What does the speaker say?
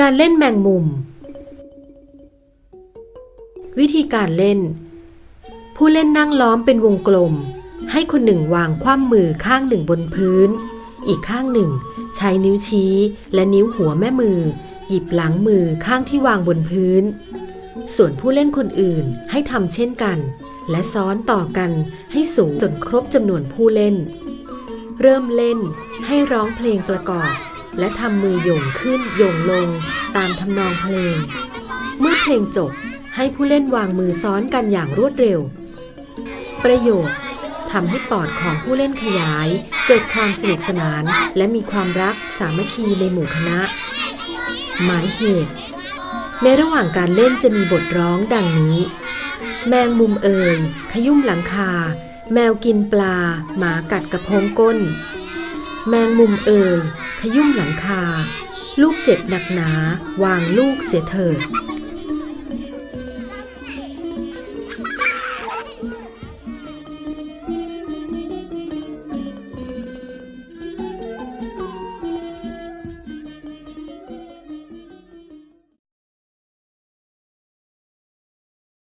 การเล่นแมงมุม วิธีการเล่น ผู้เล่นนั่งล้อมเป็นวงกลม ให้คนหนึ่งวางคว่ำมือข้างหนึ่งบนพื้น อีกข้างหนึ่ง ใช้นิ้วชี้ และนิ้วหัวแม่มือ หยิบหลังมือข้างที่วางบนพื้น ส่วนผู้เล่นคนอื่นให้ทำเช่นกัน และซ้อนต่อกันให้สูงจนครบจำนวนผู้เล่น เริ่มเล่นให้ร้องเพลงประกอบ และทำมือโยงขึ้นโยงลงตามทำนองเพลง เมื่อเพลงจบให้ผู้เล่นวางมือซ้อนกันอย่างรวดเร็ว ประโยชน์ทำให้ปอดของผู้เล่นขยาย เกิดความสนุกสนานและมีความรักสามัคคีในหมู่คณะ หมายเหตุ ในระหว่างการเล่นจะมีบทร้องดังนี้ แมงมุมเอ่ยขยุ่มหลังคา แมวกินปลา หมากัดกระพงก้น แมงมุมเอ่ยขยุ่มหลังคา ลูกเจ็บหนักหนา วางลูกเสียเถิด